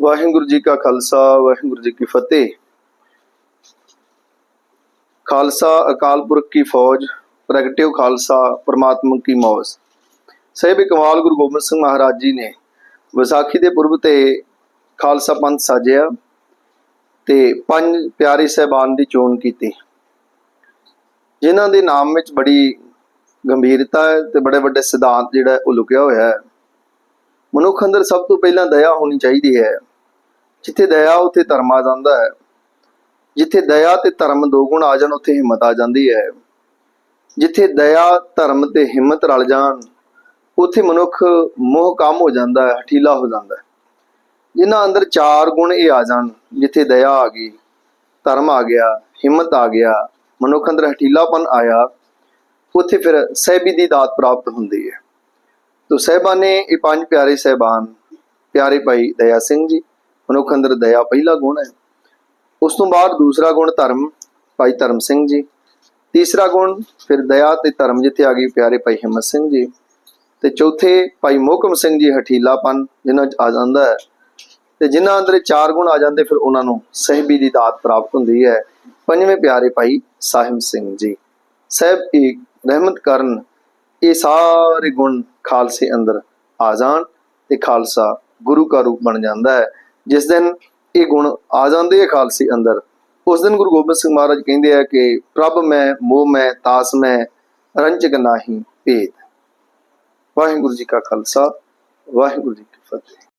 ਵਾਹਿਗੁਰੂ ਜੀ ਕਾ ਖਾਲਸਾ, ਵਾਹਿਗੁਰੂ ਜੀ ਕੀ ਫਤਿਹ। ਖਾਲਸਾ ਅਕਾਲ ਪੁਰਖ ਕੀ ਫੌਜ, ਪ੍ਰਗਟਿਓ ਖਾਲਸਾ, ਪ੍ਰਮਾਤਮਾ ਕੀ ਮੌਜ। ਸਹਿਬ ਕਮਾਲ ਗੁਰੂ ਗੋਬਿੰਦ ਸਿੰਘ ਮਹਾਰਾਜ ਜੀ ਨੇ ਵਿਸਾਖੀ ਦੇ ਪੁਰਬ ਤੇ ਖਾਲਸਾ ਪੰਥ ਸਾਜਿਆ ਤੇ ਪੰਜ ਪਿਆਰੇ ਸਹਿਬਾਨ ਦੀ ਚੋਣ ਕੀਤੀ। ਜਿਨ੍ਹਾਂ ਦੇ ਨਾਮ ਵਿੱਚ ਬੜੀ ਗੰਭੀਰਤਾ ਹੈ ਤੇ ਬੜੇ ਵੱਡੇ ਸਿਧਾਂਤ ਜਿਹੜਾ ਉਹ ਲੁਕਿਆ ਹੋਇਆ ਹੈ। ਮਨੁੱਖ ਅੰਦਰ ਸਭ ਤੋਂ ਪਹਿਲਾਂ ਦਇਆ ਹੋਣੀ ਚਾਹੀਦੀ ਹੈ। ਜਿੱਥੇ ਦਇਆ, ਉੱਥੇ ਧਰਮ ਆ ਜਾਂਦਾ ਹੈ। ਜਿੱਥੇ ਦਇਆ ਤੇ ਧਰਮ ਦੋ ਗੁਣ ਆ ਜਾਣ, ਉੱਥੇ ਹਿੰਮਤ ਆ ਜਾਂਦੀ ਹੈ। ਜਿੱਥੇ ਦਇਆ, ਧਰਮ ਤੇ ਹਿੰਮਤ ਰਲ ਜਾਣ, ਉੱਥੇ ਮਨੁੱਖ ਮੋਹ ਕੰਮ ਹੋ ਜਾਂਦਾ ਹੈ, ਹਠੀਲਾ ਹੋ ਜਾਂਦਾ ਹੈ। ਜਿਨ੍ਹਾਂ ਅੰਦਰ ਚਾਰ ਗੁਣ ਇਹ ਆ ਜਾਣ, ਜਿੱਥੇ ਦਇਆ ਆ ਗਈ, ਧਰਮ ਆ ਗਿਆ, ਹਿੰਮਤ ਆ ਗਿਆ, ਮਨੁੱਖ ਅੰਦਰ ਹਠੀਲਾਪਨ ਆਇਆ, ਉੱਥੇ ਫਿਰ ਸਹਿਬੀ ਦੀ ਦਾਤ ਪ੍ਰਾਪਤ ਹੁੰਦੀ ਹੈ। ਤੋ ਸਹਿਬਾਨੇ ਇਹ ਪੰਜ ਪਿਆਰੇ ਸਹਿਬਾਨ, ਪਿਆਰੇ ਭਾਈ ਦਇਆ ਸਿੰਘ ਜੀ ਮਨੁੱਖ ਅੰਦਰ ਦਇਆ ਪਹਿਲਾ ਗੁਣ ਹੈ। ਉਸ ਤੋਂ ਬਾਅਦ ਦੂਸਰਾ ਗੁਣ ਧਰਮ, ਭਾਈ ਧਰਮ ਸਿੰਘ ਜੀ। ਤੀਸਰਾ ਗੁਣ ਫਿਰ ਦਇਆ ਤੇ ਧਰਮ ਜਿੱਥੇ ਆ ਗਈ ਪਿਆਰੇ ਭਾਈ ਹਿੰਮਤ ਸਿੰਘ ਜੀ। ਤੇ ਚੌਥੇ ਭਾਈ ਮੋਹਕਮ ਸਿੰਘ ਜੀ ਹਠੀਲਾਪਨ, ਜਿਨ੍ਹਾਂ 'ਚ ਆ ਜਾਂਦਾ ਹੈ। ਤੇ ਜਿਨ੍ਹਾਂ ਅੰਦਰ ਚਾਰ ਗੁਣ ਆ ਜਾਂਦੇ, ਫਿਰ ਉਹਨਾਂ ਨੂੰ ਸਹਿਬੀ ਦੀ ਦਾਤ ਪ੍ਰਾਪਤ ਹੁੰਦੀ ਹੈ। ਪੰਜਵੇਂ ਪਿਆਰੇ ਭਾਈ ਸਾਹਿਬ ਸਿੰਘ ਜੀ। ਸਹਿਬ ਇੱਕ ਰਹਿਮਤ ਕਰਨ, ਇਹ ਸਾਰੇ ਗੁਣ ਖਾਲਸੇ ਅੰਦਰ ਆ ਜਾਣ ਤੇ ਖਾਲਸਾ ਗੁਰੂ ਕਾ ਰੂਪ ਬਣ ਜਾਂਦਾ ਹੈ। ਜਿਸ ਦਿਨ ਇਹ ਗੁਣ ਆ ਜਾਂਦੇ ਆ ਖਾਲਸੇ ਅੰਦਰ, ਉਸ ਦਿਨ ਗੁਰੂ ਗੋਬਿੰਦ ਸਿੰਘ ਮਹਾਰਾਜ ਕਹਿੰਦੇ ਆ ਕਿ ਪ੍ਰਭ ਮੈਂ, ਮੋਹ ਮੈਂ, ਤਾਸ ਮੈਂ, ਰੰਜਕ ਨਾਹੀ ਭੇਦ। ਵਾਹਿਗੁਰੂ ਜੀ ਕਾ ਖਾਲਸਾ, ਵਾਹਿਗੁਰੂ ਜੀ ਕੀ ਫਤਿਹ।